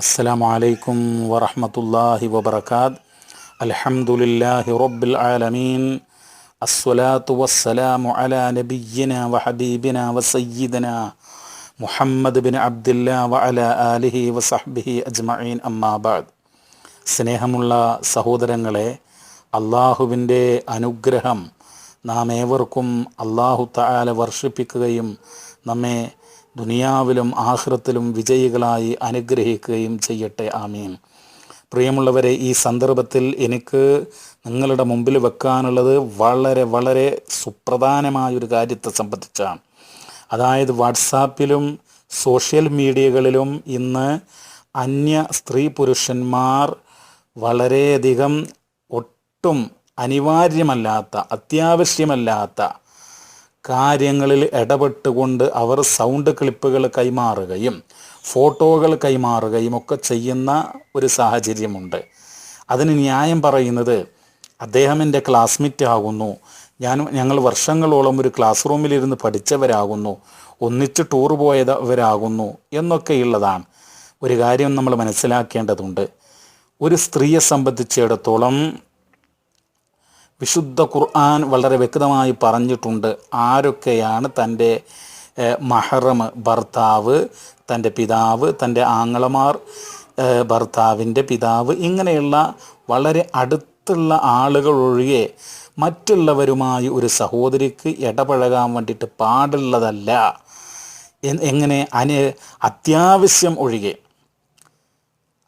السلام عليكم ورحمة الله وبركاته الحمد لله رب العالمين الصلاة والسلام على نبينا وحبيبنا وسيدنا محمد بن عبد الله وعلى آله وصحبه أجمعين أما بعد സ്നേഹമുള്ള സഹോദരങ്ങളെ അള്ളാഹുവിൻ്റെ അനുഗ്രഹം നാം ഏവർക്കും അള്ളാഹു താല വർഷിപ്പിക്കുകയും നമ്മെ ദുനിയാവിലും ആഹ്റത്തിലും വിജയികളായി അനുഗ്രഹിക്കുകയും ചെയ്യട്ടെ ആമീൻ. പ്രിയമുള്ളവരെ ഈ സന്ദർഭത്തിൽ എനിക്ക് നിങ്ങളുടെ മുമ്പിൽ വെക്കാനുള്ളത് വളരെ വളരെ സുപ്രധാനമായൊരു കാര്യത്തെ സംബന്ധിച്ചാണ്. അതായത് വാട്സാപ്പിലും സോഷ്യൽ മീഡിയകളിലും ഇന്ന് അന്യ സ്ത്രീ പുരുഷന്മാർ വളരെയധികം ഒട്ടും അനിവാര്യമല്ലാത്ത അത്യാവശ്യമല്ലാത്ത കാര്യങ്ങളിൽ ഇടപെട്ടുകൊണ്ട് അവർ സൗണ്ട് ക്ലിപ്പുകൾ കൈമാറുകയും ഫോട്ടോകൾ കൈമാറുകയും ഒക്കെ ചെയ്യുന്ന ഒരു സാഹചര്യമുണ്ട്. അതിന് ന്യായം പറയുന്നത് അദ്ദേഹം എന്റെ ക്ലാസ്മേറ്റ് ആകുന്നു. ഞാൻ ഞങ്ങൾ വർഷങ്ങളോളം ഒരു ക്ലാസ് റൂമിലിരുന്ന് പഠിച്ചവരാകുന്നു. ഒന്നിച്ച് ടൂർ പോയവരാകുന്നു എന്നൊക്കെയുള്ളതാണ് ഒരു കാര്യം നമ്മൾ മനസ്സിലാക്കേണ്ടതുണ്ട്. ഒരു സ്ത്രീയെ സംബന്ധിച്ചിടത്തോളം വിശുദ്ധ ഖുർആൻ വളരെ വ്യക്തമായി പറഞ്ഞിട്ടുണ്ട് ആരൊക്കെയാണ് തന്റെ മഹറം ഭർത്താവ് തന്റെ പിതാവ് തന്റെ ആങ്ങളമാർ ഭർത്താവിന്റെ പിതാവ് ഇങ്ങനെയുള്ള വളരെ അടുത്തുള്ള ആളുകൾ ഒഴികെ മറ്റുള്ളവരുമായി ഒരു സഹോദരിക്ക് ഇടപഴകാൻ വേണ്ടിയിട്ട് പാടുള്ളതല്ല. എങ്ങനെ അന് അത്യാവശ്യം ഒഴികെ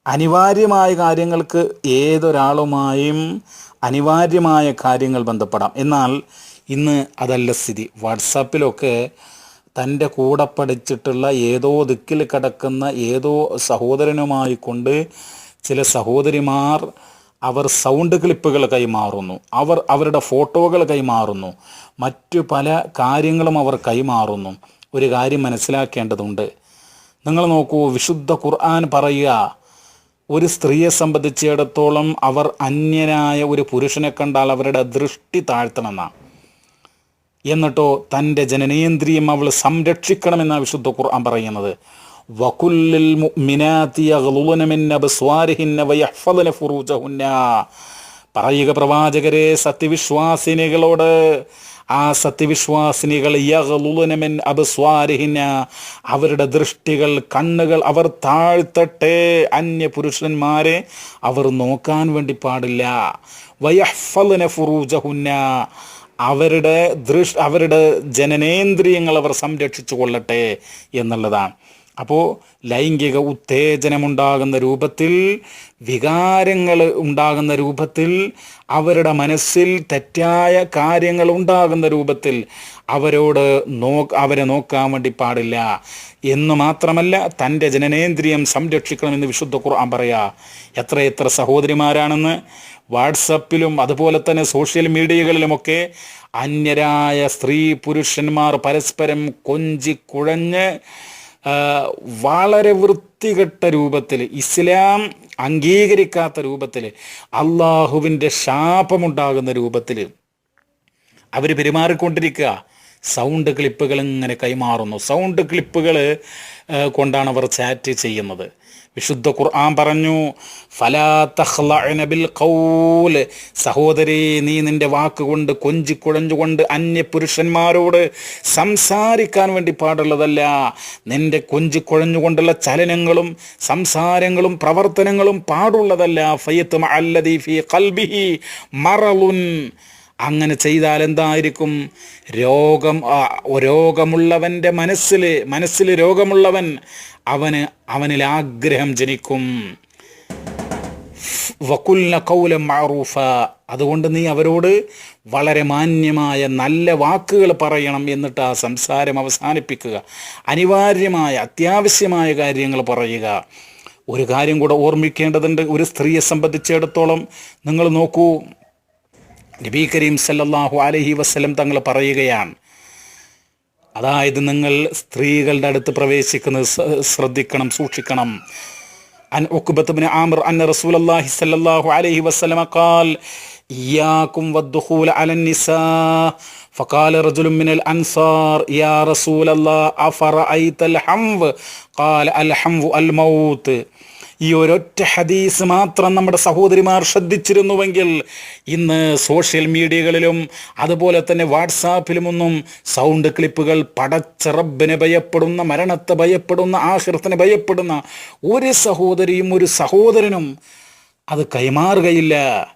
അനിവാര്യമായ കാര്യങ്ങൾക്ക് ഏതൊരാളുമായും അനിവാര്യമായ കാര്യങ്ങൾ ബന്ധപ്പെടാം. എന്നാൽ ഇന്ന് അതല്ല സ്ഥിതി. വാട്സാപ്പിലൊക്കെ തന്റെ കൂടെ പഠിച്ചിട്ടുള്ള ഏതോ ദിക്കിൽ കിടക്കുന്ന ഏതോ സഹോദരനുമായി കൊണ്ട് ചില സഹോദരിമാർ അവർ സൗണ്ട് ക്ലിപ്പുകൾ കൈമാറുന്നു. അവർ അവരുടെ ഫോട്ടോകൾ കൈമാറുന്നു. മറ്റു പല കാര്യങ്ങളും അവർ കൈമാറുന്നു. ഒരു കാര്യം മനസ്സിലാക്കേണ്ടതുണ്ട്. നിങ്ങൾ നോക്കൂ വിശുദ്ധ ഖുർആൻ പറയുക ഒരു സ്ത്രീയെ സംബന്ധിച്ചിടത്തോളം അവർ അന്യനായ ഒരു പുരുഷനെ കണ്ടാൽ അവരുടെ ദൃഷ്ടി താഴ്ത്തണമെന്നാണ്. എന്നിട്ടോ തന്റെ ജനനേന്ദ്രിയം അവൾ സംരക്ഷിക്കണമെന്നാണ് വിശുദ്ധ ഖുർആൻ പറയുന്നത്. പറയുക പ്രവാചകരെ സത്യവിശ്വാസിനികളോട് ആ സത്യവിശ്വാസിനികൾ യഗ്ളുന മിൻ അബ്സ്വാരിഹിന്ന അവരുടെ ദൃഷ്ടികൾ കണ്ണുകൾ അവർ താഴ്ത്തട്ടെ. അന്യ പുരുഷന്മാരെ അവർ നോക്കാൻ വേണ്ടി പാടില്ല. വയഹ്ഫലന ഫുറൂജഹുന്ന. അവരുടെ ദൃഷ് അവരുടെ ജനനേന്ദ്രിയങ്ങൾ അവർ സംരക്ഷിച്ചു കൊള്ളട്ടെ എന്നുള്ളതാണ്. അപ്പോൾ ലൈംഗിക ഉത്തേജനമുണ്ടാകുന്ന രൂപത്തിൽ വികാരങ്ങൾ ഉണ്ടാകുന്ന രൂപത്തിൽ അവരുടെ മനസ്സിൽ തെറ്റായ കാര്യങ്ങൾ ഉണ്ടാകുന്ന രൂപത്തിൽ അവരോട് നോ അവരെ നോക്കാൻ വേണ്ടി പാടില്ല. എന്ന് മാത്രമല്ല തന്റെ ജനനേന്ദ്രിയം സംരക്ഷിക്കണമെന്ന് വിശുദ്ധ ഖുർആൻ പറയാ. എത്ര എത്ര സഹോദരിമാരാണെന്ന് വാട്സപ്പിലും അതുപോലെ തന്നെ സോഷ്യൽ മീഡിയകളിലുമൊക്കെ അന്യരായ സ്ത്രീ പുരുഷന്മാർ പരസ്പരം കൊഞ്ചി കുഴഞ്ഞ് ആ, വളരെ വൃത്തികെട്ട രൂപത്തിൽ ഇസ്ലാം അംഗീകരിക്കാത്ത രൂപത്തിൽ അള്ളാഹുവിന്റെ ശാപമുണ്ടാകുന്ന രൂപത്തിൽ അവർ പെരുമാറിക്കൊണ്ടിരിക്കുക. സൗണ്ട് ക്ലിപ്പുകൾ ഇങ്ങനെ കൈമാറുന്നു. സൗണ്ട് ക്ലിപ്പുകൾ കൊണ്ടാണ് അവർ ചാറ്റ് ചെയ്യുന്നത്. വിശുദ്ധ ഖുർആൻ പറഞ്ഞു ഫലാ തഹ്ലഅനബിൽ ഖൗൽ. സഹോദരി നീ നിന്റെ വാക്കുകൊണ്ട് കൊണ്ട് അന്യ പുരുഷന്മാരോട് സംസാരിക്കാൻ വേണ്ടി പാടുള്ളതല്ല. നിന്റെ കൊഞ്ചി കുഴഞ്ഞുകൊണ്ടുള്ള ചലനങ്ങളും സംസാരങ്ങളും പ്രവർത്തനങ്ങളും പാടുള്ളതല്ല. ഫയ്യത്ത് അല്ലദീ ഫീ ഖൽബിഹി മറലുൻ. അങ്ങനെ ചെയ്താൽ എന്തായിരിക്കും രോഗം രോഗമുള്ളവന്റെ മനസ്സിൽ മനസ്സിൽ രോഗമുള്ളവൻ അവന് അവനിൽ ആഗ്രഹം ജനിക്കും. വക്കുല്ല കൗലം മാറൂഫ അതുകൊണ്ട് നീ അവരോട് വളരെ മാന്യമായ നല്ല വാക്കുകൾ പറയണം എന്നിട്ട് ആ സംസാരം അവസാനിപ്പിക്കുക. അനിവാര്യമായ അത്യാവശ്യമായ കാര്യങ്ങൾ പറയുക. ഒരു കാര്യം കൂടെ ഓർമ്മിക്കേണ്ടതുണ്ട്. ഒരു സ്ത്രീയെ സംബന്ധിച്ചിടത്തോളം നിങ്ങൾ നോക്കൂ. നബി കരീം സല്ലല്ലാഹു അലൈഹി വസല്ലം തങ്ങൾ പറയുകയാണ് അതായത് നിങ്ങൾ സ്ത്രീകളുടെ അടുത്ത് പ്രവേശിക്കുന്നത് സ- ശ്രദ്ധിക്കണം സൂക്ഷിക്കണം عن عقبة بن عامر أن رسول الله صلى الله عليه وسلم قال إياكم والدخول على النساء فقال رجل من الأنصار يا رسول الله أفرأيت الحمو قال الحمو الموت ഈ ഒരൊറ്റ ഹദീസ് മാത്രം നമ്മുടെ സഹോദരിമാർ ശ്രദ്ധിച്ചിരുന്നുവെങ്കിൽ ഇന്ന് സോഷ്യൽ മീഡിയകളിലും അതുപോലെ തന്നെ വാട്സാപ്പിലുമൊന്നും സൗണ്ട് ക്ലിപ്പുകൾ പടച്ച റബ്ബിനെ ഭയപ്പെടുന്ന മരണത്തെ ഭയപ്പെടുന്ന ആഹൃത്തിനെ ഭയപ്പെടുന്ന ഒരു സഹോദരിയും ഒരു സഹോദരനും അത് കൈമാറുകയില്ല.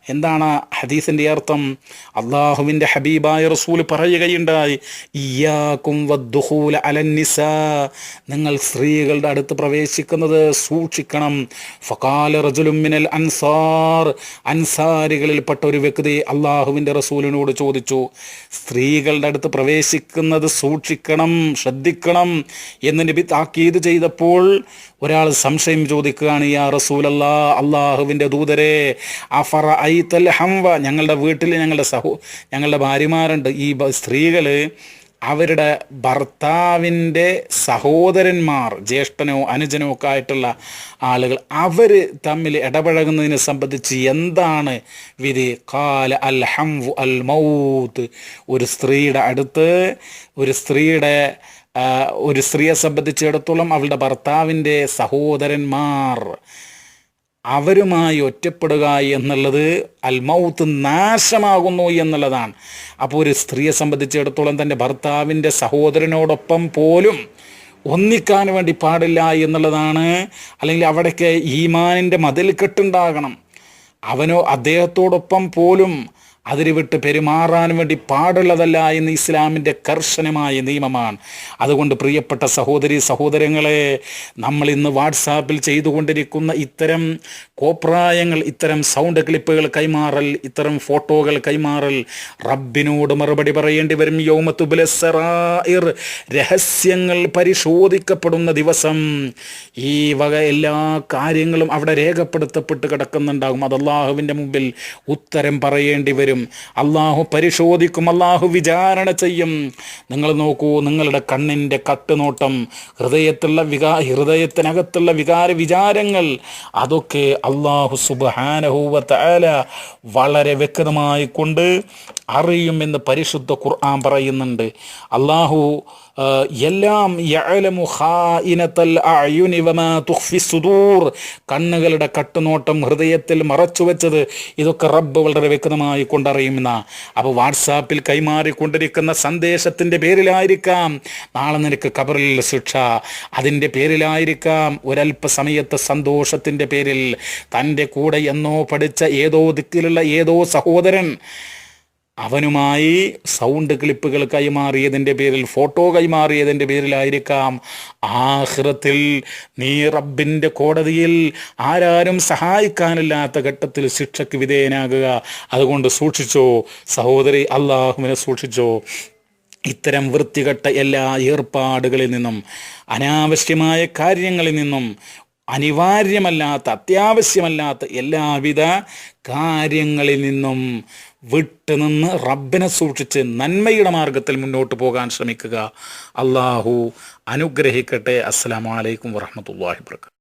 എന്താണ് ഹദീസിന്റെ അർത്ഥം? അള്ളാഹുവിന്റെ ഹബീബായ റസൂൽ പറയുകയുണ്ടായി ഇയാക്കും വദ്ദുഹൂല അലന്നിസ നിങ്ങൾ സ്ത്രീകളുടെ അടുത്ത് പ്രവേശിക്കുന്നത് സൂക്ഷിക്കണം. ഫകാല റജുലുമിനൽ അൻസാർ. അൻസാരികളിൽപ്പെട്ട ഒരു വ്യക്തി അള്ളാഹുവിന്റെ റസൂലിനോട് ചോദിച്ചു സ്ത്രീകളുടെ അടുത്ത് പ്രവേശിക്കുന്നത് സൂക്ഷിക്കണം ശ്രദ്ധിക്കണം എന്ന് നബി താക്കീത് ചെയ്തപ്പോൾ ഒരാൾ സംശയം ചോദിക്കുകയാണ് യാ റസൂലല്ലാ അള്ളാഹുവിന്റെ ദൂതരെ അഫറ ഐത്തൽ ഹംവ ഞങ്ങളുടെ വീട്ടിൽ ഞങ്ങളുടെ സഹോ ഞങ്ങളുടെ ഭാര്യമാരുണ്ട്. ഈ സ്ത്രീകൾ അവരുടെ ഭർത്താവിന്റെ സഹോദരന്മാർ ജ്യേഷ്ഠനോ അനുജനോ ഒക്കെ ആയിട്ടുള്ള ആളുകൾ അവർ തമ്മിൽ ഇടപഴകുന്നതിനെ സംബന്ധിച്ച് എന്താണ് വിധി? കാല അൽ ഹംവു അൽ മൗത്ത്. ഒരു സ്ത്രീയുടെ അടുത്ത് ഒരു സ്ത്രീയുടെ ഒരു സ്ത്രീയെ സംബന്ധിച്ചിടത്തോളം അവളുടെ ഭർത്താവിന്റെ സഹോദരന്മാർ അവരുമായി ഒറ്റപ്പെടുക എന്നുള്ളത് അൽമൗത്ത് നാശമാകുന്നു എന്നുള്ളതാണ്. അപ്പോൾ ഒരു സ്ത്രീയെ സംബന്ധിച്ചിടത്തോളം തന്റെ ഭർത്താവിന്റെ സഹോദരനോടൊപ്പം പോലും ഒന്നിക്കാൻ വേണ്ടി പാടില്ല എന്നുള്ളതാണ്. അല്ലെങ്കിൽ അവിടേക്ക് ഈമാനിന്റെ മതിൽ കെട്ടുണ്ടാകണം. അവനോ അദ്ദേഹത്തോടൊപ്പം പോലും അതിര് വിട്ട് പെരുമാറാൻ വേണ്ടി പാടുള്ളതല്ല എന്ന് ഇസ്ലാമിന്റെ കർശനമായ നിയമമാണ്. അതുകൊണ്ട് പ്രിയപ്പെട്ട സഹോദരി സഹോദരങ്ങളെ നമ്മൾ ഇന്ന് വാട്സാപ്പിൽ ചെയ്തുകൊണ്ടിരിക്കുന്ന ഇത്തരം കോപ്രായങ്ങൾ ഇത്തരം സൗണ്ട് ക്ലിപ്പുകൾ കൈമാറൽ ഇത്തരം ഫോട്ടോകൾ കൈമാറൽ റബ്ബിനോട് മറുപടി പറയേണ്ടി വരും. യൗമത്തുബുലസറായിർ രഹസ്യങ്ങൾ പരിശോധിക്കപ്പെടുന്ന ദിവസം ഈ വക എല്ലാ കാര്യങ്ങളും അവിടെ രേഖപ്പെടുത്തപ്പെട്ട് കിടക്കുന്നുണ്ടാകും. അത് അള്ളാഹുവിന്റെ മുമ്പിൽ ഉത്തരം പറയേണ്ടി വരും. അള്ളാഹു പരിശോധിക്കും അള്ളാഹു വിചാരണ ചെയ്യും. നിങ്ങൾ നോക്കൂ നിങ്ങളുടെ കണ്ണിന്റെ കട്ടുനോട്ടം ഹൃദയത്തുള്ള വികാ ഹൃദയത്തിനകത്തുള്ള വികാര വിചാരങ്ങൾ അതൊക്കെ അള്ളാഹു സുബാനഹൂവ തആല വളരെ വ്യക്തമായി കൊണ്ട് അറിയുമെന്ന് പരിശുദ്ധ ഖുർആൻ പറയുന്നുണ്ട്. അള്ളാഹു എല്ലാം യഅലമു വമാ കണ്ണുകളുടെ കട്ടുനോട്ടം ഹൃദയത്തിൽ മറച്ചു വെച്ചത് ഇതൊക്കെ റബ്ബ് വളരെ വ്യക്തമായി കൊണ്ടറിയുന്ന അപ്പോൾ വാട്സാപ്പിൽ കൈമാറിക്കൊണ്ടിരിക്കുന്ന സന്ദേശത്തിന്റെ പേരിലായിരിക്കാം നാളെ നിനക്ക് കബറിൽ ശിക്ഷ. അതിന്റെ പേരിലായിരിക്കാം ഒരല്പസമയത്തെ സന്തോഷത്തിന്റെ പേരിൽ. തന്റെ കൂടെ എന്നോ പഠിച്ച ഏതോ ദിക്കിലുള്ള ഏതോ സഹോദരൻ അവനുമായി സൗണ്ട് ക്ലിപ്പുകൾ കൈമാറിയതിന്റെ പേരിൽ ഫോട്ടോ കൈമാറിയതിന്റെ പേരിലായിരിക്കാം. ആഹ്റത്തിൽ നീ റബ്ബിന്റെ കോടതിയിൽ ആരാരും സഹായിക്കാനില്ലാത്ത ഘട്ടത്തിൽ ശിക്ഷയ്ക്ക് വിധേയനാകുക. അതുകൊണ്ട് സൂക്ഷിച്ചോ സഹോദരി അള്ളാഹുവിനെ സൂക്ഷിച്ചോ. ഇത്തരം വൃത്തികെട്ട എല്ലാ ഏർപ്പാടുകളിൽ നിന്നും അനാവശ്യമായ കാര്യങ്ങളിൽ നിന്നും അനിവാര്യമല്ലാത്ത അത്യാവശ്യമല്ലാത്ത എല്ലാവിധ കാര്യങ്ങളിൽ നിന്നും വിട്ടുനിന്ന് റബ്ബിനെ സൂക്ഷിച്ച് നന്മയുടെ മാർഗത്തിൽ മുന്നോട്ട് പോകാൻ ശ്രമിക്കുക. അള്ളാഹു അനുഗ്രഹിക്കട്ടെ. അസ്സാം വലൈക്കും വറഹ്മത്തുള്ളാഹി വബറകാതുഹു.